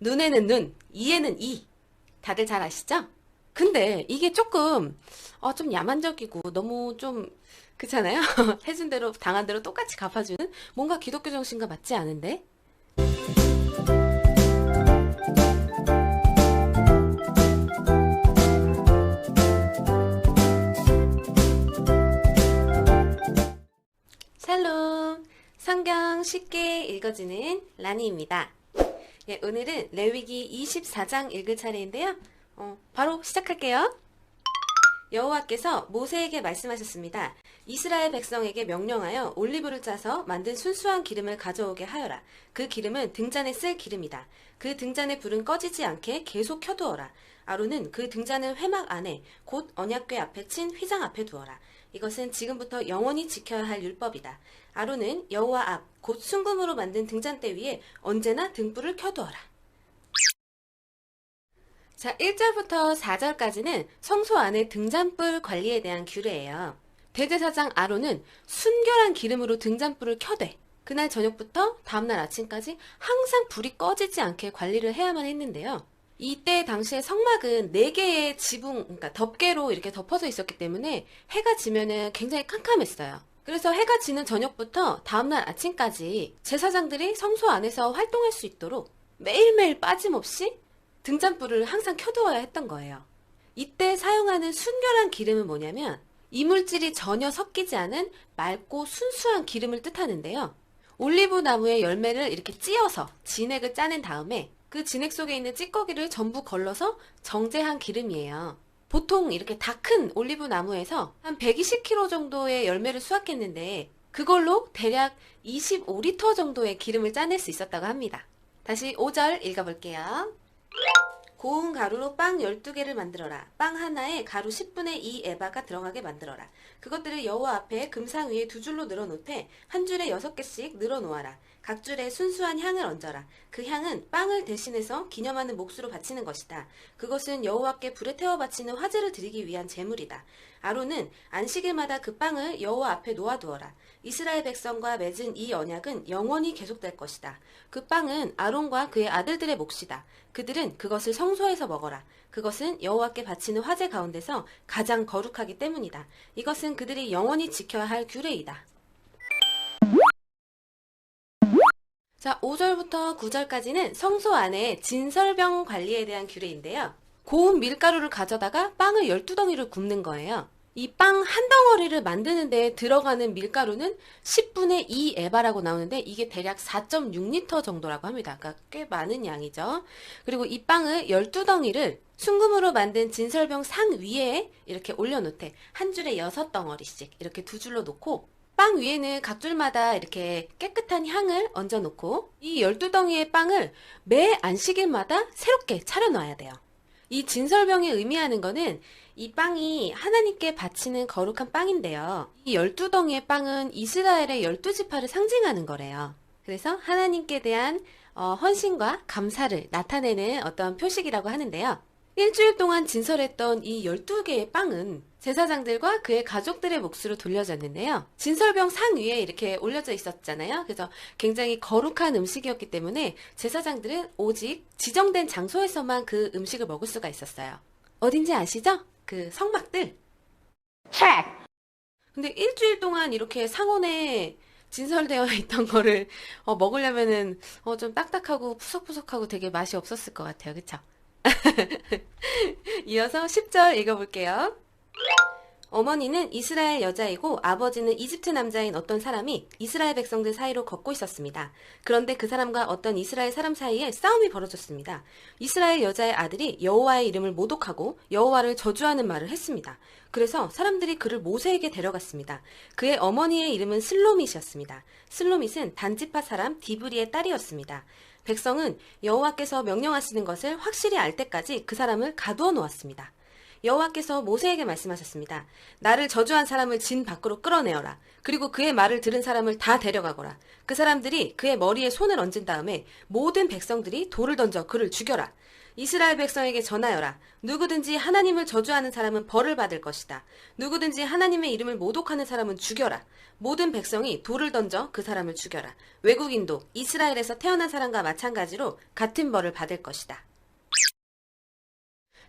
눈에는 눈, 이에는 이. 다들 잘 아시죠? 근데 이게 조금, 어, 좀 야만적이고 너무 좀, 그렇잖아요? 해준 대로, 당한 대로 똑같이 갚아주는 뭔가 기독교 정신과 맞지 않은데? 샬롬! 성경 쉽게 읽어주는 라니입니다. 예, 오늘은 레위기 24장 읽을 차례인데요. 어, 바로 시작할게요. 여호와께서 모세에게 말씀하셨습니다. 이스라엘 백성에게 명령하여 올리브를 짜서 만든 순수한 기름을 가져오게 하여라. 그 기름은 등잔에 쓸 기름이다. 그 등잔의 불은 꺼지지 않게 계속 켜두어라. 아론은 그 등잔을 회막 안에 곧 언약궤 앞에 친 휘장 앞에 두어라. 이것은 지금부터 영원히 지켜야 할 율법이다. 아론은 여호와 앞, 곧 순금으로 만든 등잔대 위에 언제나 등불을 켜두어라. 자, 1절부터 4절까지는 성소 안의 등잔불 관리에 대한 규례예요. 대제사장 아론은 순결한 기름으로 등잔불을 켜대. 그날 저녁부터 다음날 아침까지 항상 불이 꺼지지 않게 관리를 해야만 했는데요. 이때 당시에 성막은 4개의 지붕, 그러니까 덮개로 이렇게 덮어져 있었기 때문에 해가 지면은 굉장히 캄캄했어요. 그래서 해가 지는 저녁부터 다음날 아침까지 제사장들이 성소 안에서 활동할 수 있도록 매일매일 빠짐없이 등잔불을 항상 켜두어야 했던 거예요. 이때 사용하는 순결한 기름은 뭐냐면 이물질이 전혀 섞이지 않은 맑고 순수한 기름을 뜻하는데요. 올리브 나무의 열매를 이렇게 찧어서 진액을 짜낸 다음에 그 진액 속에 있는 찌꺼기를 전부 걸러서 정제한 기름이에요. 보통 이렇게 다 큰 올리브 나무에서 한 120kg 정도의 열매를 수확했는데 그걸로 대략 25리터 정도의 기름을 짜낼 수 있었다고 합니다. 다시 5절 읽어볼게요. 고운 가루로 빵 12개를 만들어라. 빵 하나에 가루 10분의 2 에바가 들어가게 만들어라. 그것들을 여호와 앞에 금상 위에 두 줄로 늘어놓되 한 줄에 여섯 개씩 늘어놓아라. 각 줄에 순수한 향을 얹어라. 그 향은 빵을 대신해서 기념하는 몫으로 바치는 것이다. 그것은 여호와께 불에 태워 바치는 화제를 드리기 위한 제물이다. 아론은 안식일마다 그 빵을 여호와 앞에 놓아두어라. 이스라엘 백성과 맺은 이 언약은 영원히 계속될 것이다. 그 빵은 아론과 그의 아들들의 몫이다. 그들은 그것을 성소에서 먹어라. 그것은 여호와께 바치는 화제 가운데서 가장 거룩하기 때문이다. 이것은 그들이 영원히 지켜야 할 규례이다. 자, 5절부터 9절까지는 성소 안에 진설병 관리에 대한 규례인데요. 고운 밀가루를 가져다가 빵을 12덩이를 굽는 거예요. 이 빵 한 덩어리를 만드는데 들어가는 밀가루는 10분의 2 에바라고 나오는데 이게 대략 4.6리터 정도라고 합니다. 그러니까 꽤 많은 양이죠. 그리고 이 빵을 12덩이를 순금으로 만든 진설병 상 위에 이렇게 올려놓되 한 줄에 6덩어리씩 이렇게 두 줄로 놓고 빵 위에는 각 줄마다 이렇게 깨끗한 향을 얹어 놓고 이 12덩이의 빵을 매 안식일마다 새롭게 차려 놔야 돼요. 이 진설병이 의미하는 거는 이 빵이 하나님께 바치는 거룩한 빵인데요. 이 12덩이의 빵은 이스라엘의 12지파를 상징하는 거래요. 그래서 하나님께 대한 어, 헌신과 감사를 나타내는 어떤 표식이라고 하는데요. 일주일 동안 진설했던 이 12개의 빵은 제사장들과 그의 가족들의 몫으로 돌려졌는데요. 진설병 상 위에 이렇게 올려져 있었잖아요. 그래서 굉장히 거룩한 음식이었기 때문에 제사장들은 오직 지정된 장소에서만 그 음식을 먹을 수가 있었어요. 어딘지 아시죠? 그 성막들. 근데 일주일 동안 이렇게 상온에 진설되어 있던 거를 어, 먹으려면은 어, 좀 딱딱하고 푸석푸석하고 되게 맛이 없었을 것 같아요. 그쵸? 이어서 10절 읽어볼게요. 어머니는 이스라엘 여자이고 아버지는 이집트 남자인 어떤 사람이 이스라엘 백성들 사이로 걷고 있었습니다. 그런데 그 사람과 어떤 이스라엘 사람 사이에 싸움이 벌어졌습니다. 이스라엘 여자의 아들이 여호와의 이름을 모독하고 여호와를 저주하는 말을 했습니다. 그래서 사람들이 그를 모세에게 데려갔습니다. 그의 어머니의 이름은 슬로밋이었습니다. 슬로밋은 단지파 사람 디브리의 딸이었습니다. 백성은 여호와께서 명령하시는 것을 확실히 알 때까지 그 사람을 가두어 놓았습니다. 여호와께서 모세에게 말씀하셨습니다. 나를 저주한 사람을 진 밖으로 끌어내어라. 그리고 그의 말을 들은 사람을 다 데려가거라. 그 사람들이 그의 머리에 손을 얹은 다음에 모든 백성들이 돌을 던져 그를 죽여라. 이스라엘 백성에게 전하여라. 누구든지 하나님을 저주하는 사람은 벌을 받을 것이다. 누구든지 하나님의 이름을 모독하는 사람은 죽여라. 모든 백성이 돌을 던져 그 사람을 죽여라. 외국인도 이스라엘에서 태어난 사람과 마찬가지로 같은 벌을 받을 것이다.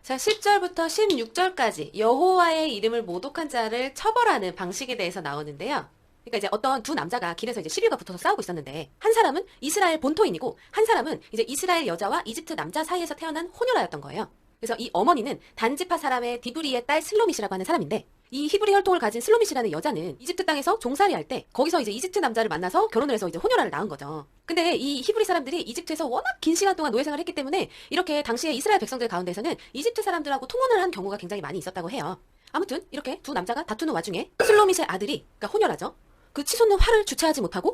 자, 10절부터 16절까지 여호와의 이름을 모독한 자를 처벌하는 방식에 대해서 나오는데요. 그러니까 이제 어떤 두 남자가 길에서 이제 시비가 붙어서 싸우고 있었는데 한 사람은 이스라엘 본토인이고 한 사람은 이제 이스라엘 여자와 이집트 남자 사이에서 태어난 혼혈아였던 거예요. 그래서 이 어머니는 단지파 사람의 디브리의 딸 슬로밋이라고 하는 사람인데 이 히브리 혈통을 가진 슬로밋이라는 여자는 이집트 땅에서 종살이 할 때 거기서 이제 이집트 남자를 만나서 결혼을 해서 이제 혼혈아를 낳은 거죠. 근데 이 히브리 사람들이 이집트에서 워낙 긴 시간 동안 노예 생활을 했기 때문에 이렇게 당시에 이스라엘 백성들 가운데서는 이집트 사람들하고 통혼을 한 경우가 굉장히 많이 있었다고 해요. 아무튼 이렇게 두 남자가 다투는 와중에 슬로밋의 아들이 그러니까 혼혈아죠. 그 치솟는 화를 주체하지 못하고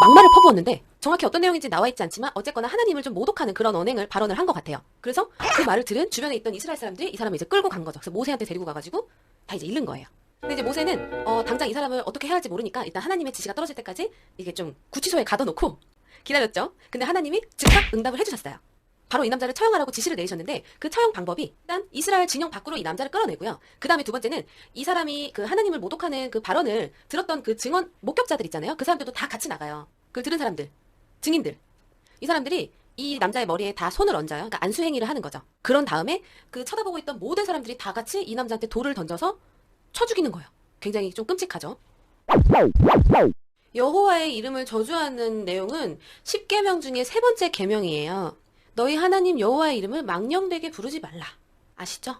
막 막말을 퍼부었는데 정확히 어떤 내용인지 나와 있지 않지만 어쨌거나 하나님을 좀 모독하는 그런 언행을 발언을 한 것 같아요. 그래서 그 말을 들은 주변에 있던 이스라엘 사람들이 이 사람을 이제 끌고 간 거죠. 그래서 모세한테 데리고 가가지고 다 이제 잃는 거예요. 근데 이제 모세는 어, 당장 이 사람을 어떻게 해야 할지 모르니까 일단 하나님의 지시가 떨어질 때까지 이게 좀 구치소에 가둬놓고 기다렸죠. 근데 하나님이 즉각 응답을 해주셨어요. 바로 이 남자를 처형하라고 지시를 내리셨는데 그 처형 방법이 일단 이스라엘 진영 밖으로 이 남자를 끌어내고요. 그 다음에 두 번째는 이 사람이 그 하나님을 모독하는 그 발언을 들었던 그 증언 목격자들 있잖아요. 그 사람들도 다 같이 나가요. 그 들은 사람들, 증인들. 이 사람들이 이 남자의 머리에 다 손을 얹어요. 그러니까 안수행위를 하는 거죠. 그런 다음에 그 쳐다보고 있던 모든 사람들이 다 같이 이 남자한테 돌을 던져서 쳐 죽이는 거예요. 굉장히 좀 끔찍하죠. 여호와의 이름을 저주하는 내용은 10계명 중에 세 번째 계명이에요. 너희 하나님 여호와의 이름을 망령되게 부르지 말라. 아시죠?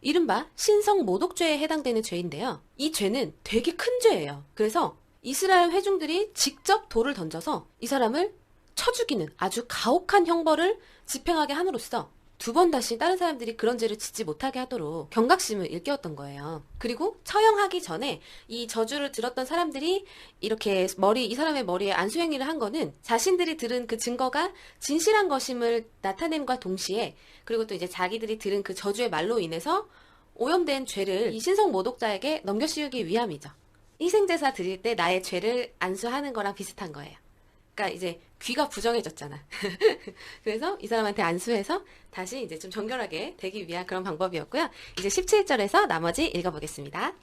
이른바 신성 모독죄에 해당되는 죄인데요. 이 죄는 되게 큰 죄예요. 그래서 이스라엘 회중들이 직접 돌을 던져서 이 사람을 쳐 죽이는 아주 가혹한 형벌을 집행하게 함으로써 두 번 다시 다른 사람들이 그런 죄를 짓지 못하게 하도록 경각심을 일깨웠던 거예요. 그리고 처형하기 전에 이 저주를 들었던 사람들이 이렇게 머리, 이 사람의 머리에 안수행위를 한 거는 자신들이 들은 그 증거가 진실한 것임을 나타냄과 동시에 그리고 또 이제 자기들이 들은 그 저주의 말로 인해서 오염된 죄를 이 신성 모독자에게 넘겨씌우기 위함이죠. 희생제사 드릴 때 나의 죄를 안수하는 거랑 비슷한 거예요. 그러니까 이제 귀가 부정해졌잖아. 그래서 이 사람한테 안수해서 다시 이제 좀 정결하게 되기 위한 그런 방법이었고요. 이제 17절에서 나머지 읽어보겠습니다.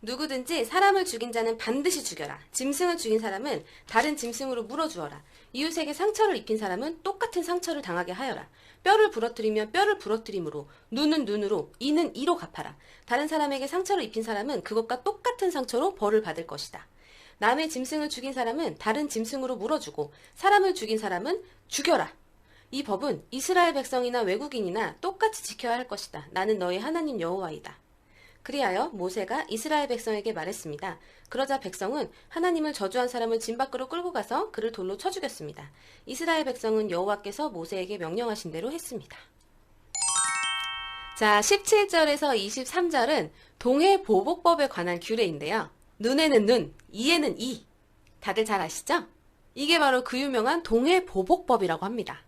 누구든지 사람을 죽인 자는 반드시 죽여라. 짐승을 죽인 사람은 다른 짐승으로 물어주어라. 이웃에게 상처를 입힌 사람은 똑같은 상처를 당하게 하여라. 뼈를 부러뜨리면 뼈를 부러뜨림으로, 눈은 눈으로, 이는 이로 갚아라. 다른 사람에게 상처를 입힌 사람은 그것과 똑같은 상처로 벌을 받을 것이다. 남의 짐승을 죽인 사람은 다른 짐승으로 물어주고, 사람을 죽인 사람은 죽여라. 이 법은 이스라엘 백성이나 외국인이나 똑같이 지켜야 할 것이다. 나는 너희 하나님 여호와이다. 그리하여 모세가 이스라엘 백성에게 말했습니다. 그러자 백성은 하나님을 저주한 사람을 진 밖으로 끌고 가서 그를 돌로 쳐 죽였습니다. 이스라엘 백성은 여호와께서 모세에게 명령하신 대로 했습니다. 자, 17절에서 23절은 동해 보복법에 관한 규례인데요. 눈에는 눈, 이에는 이. 다들 잘 아시죠? 이게 바로 그 유명한 동해 보복법이라고 합니다.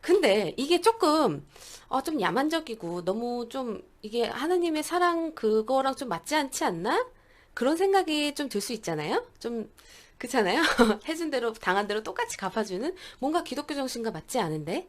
근데 이게 조금 어, 좀 야만적이고 너무 좀 이게 하나님의 사랑 그거랑 좀 맞지 않지 않나? 그런 생각이 좀 들 수 있잖아요? 좀 그렇잖아요? 해준 대로 당한 대로 똑같이 갚아주는 뭔가 기독교 정신과 맞지 않은데?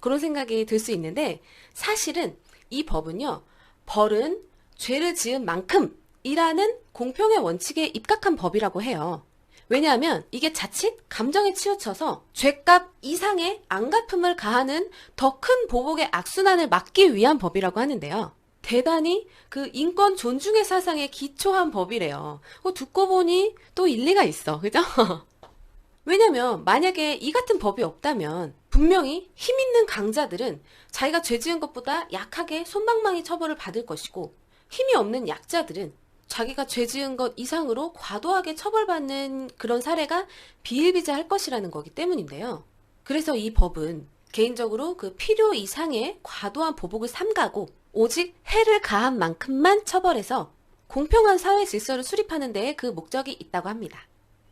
그런 생각이 들 수 있는데 사실은 이 법은요. 벌은 죄를 지은 만큼 이라는 공평의 원칙에 입각한 법이라고 해요. 왜냐하면 이게 자칫 감정에 치우쳐서 죄값 이상의 안갚음을 가하는 더 큰 보복의 악순환을 막기 위한 법이라고 하는데요. 대단히 그 인권 존중의 사상에 기초한 법이래요. 어, 듣고 보니 또 일리가 있어. 그죠? 왜냐면 만약에 이 같은 법이 없다면 분명히 힘 있는 강자들은 자기가 죄 지은 것보다 약하게 손방망이 처벌을 받을 것이고 힘이 없는 약자들은 자기가 죄 지은 것 이상으로 과도하게 처벌받는 그런 사례가 비일비재할 것이라는 거기 때문인데요. 그래서 이 법은 개인적으로 그 필요 이상의 과도한 보복을 삼가고 오직 해를 가한 만큼만 처벌해서 공평한 사회 질서를 수립하는 데에 그 목적이 있다고 합니다.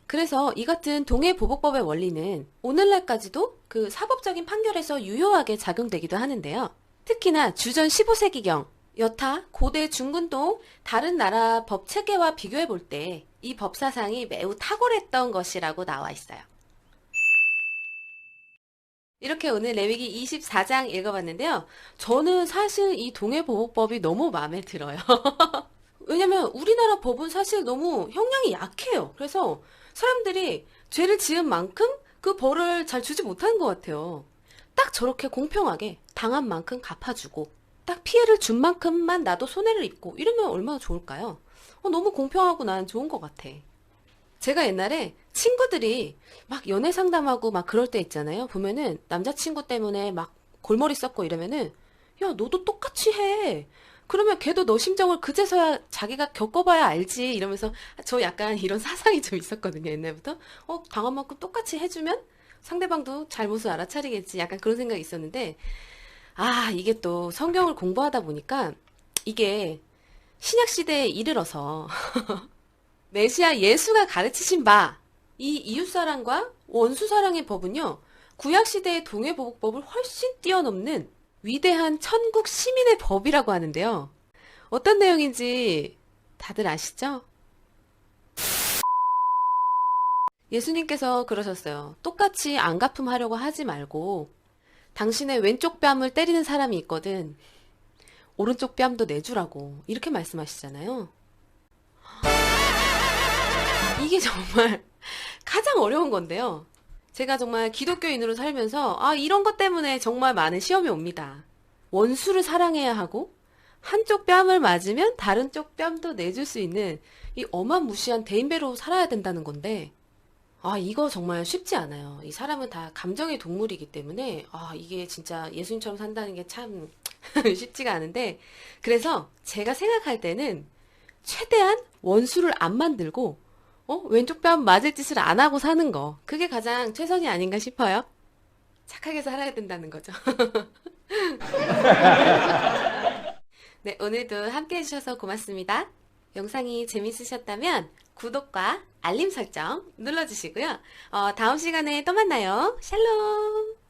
그래서 이 같은 동해 보복법의 원리는 오늘날까지도 그 사법적인 판결에서 유효하게 작용되기도 하는데요. 특히나 주전 15세기경, 여타, 고대 중근동 다른 나라 법 체계와 비교해 볼 때 이 법사상이 매우 탁월했던 것이라고 나와 있어요. 이렇게 오늘 레위기 24장 읽어봤는데요. 저는 사실 이 동해보호법이 너무 마음에 들어요. 왜냐면 우리나라 법은 사실 너무 형량이 약해요. 그래서 사람들이 죄를 지은 만큼 그 벌을 잘 주지 못하는 것 같아요. 딱 저렇게 공평하게 당한 만큼 갚아주고 딱 피해를 준 만큼만 나도 손해를 입고 이러면 얼마나 좋을까요? 어, 너무 공평하고 난 좋은 것 같아. 제가 옛날에 친구들이 막 연애 상담하고 막 그럴 때 있잖아요. 보면은 남자친구 때문에 막 골머리 썩고 이러면은 야, 너도 똑같이 해. 그러면 걔도 너 심정을 그제서야 자기가 겪어봐야 알지. 이러면서 저 약간 이런 사상이 좀 있었거든요. 옛날부터. 어, 당한 만큼 똑같이 해주면 상대방도 잘못을 알아차리겠지. 약간 그런 생각이 있었는데 아, 이게 또 성경을 공부하다 보니까 이게 신약 시대에 이르러서 메시아 예수가 가르치신 바, 이 이웃사랑과 원수사랑의 법은요, 구약시대의 동해보복법을 훨씬 뛰어넘는 위대한 천국 시민의 법이라고 하는데요. 어떤 내용인지 다들 아시죠? 예수님께서 그러셨어요. 똑같이 안 갚음하려고 하지 말고, 당신의 왼쪽 뺨을 때리는 사람이 있거든. 오른쪽 뺨도 내주라고. 이렇게 말씀하시잖아요. 이게 정말 가장 어려운 건데요. 제가 정말 기독교인으로 살면서 아 이런 것 때문에 정말 많은 시험이 옵니다. 원수를 사랑해야 하고 한쪽 뺨을 맞으면 다른 쪽 뺨도 내줄 수 있는 이 어마무시한 대인배로 살아야 된다는 건데 아 이거 정말 쉽지 않아요. 이 사람은 다 감정의 동물이기 때문에 아 이게 진짜 예수님처럼 산다는 게 참 쉽지가 않은데 그래서 제가 생각할 때는 최대한 원수를 안 만들고 어? 왼쪽 뺨 맞을 짓을 안 하고 사는 거. 그게 가장 최선이 아닌가 싶어요. 착하게 살아야 된다는 거죠. 네, 오늘도 함께 해주셔서 고맙습니다. 영상이 재밌으셨다면 구독과 알림 설정 눌러주시고요. 어, 다음 시간에 또 만나요. 샬롬!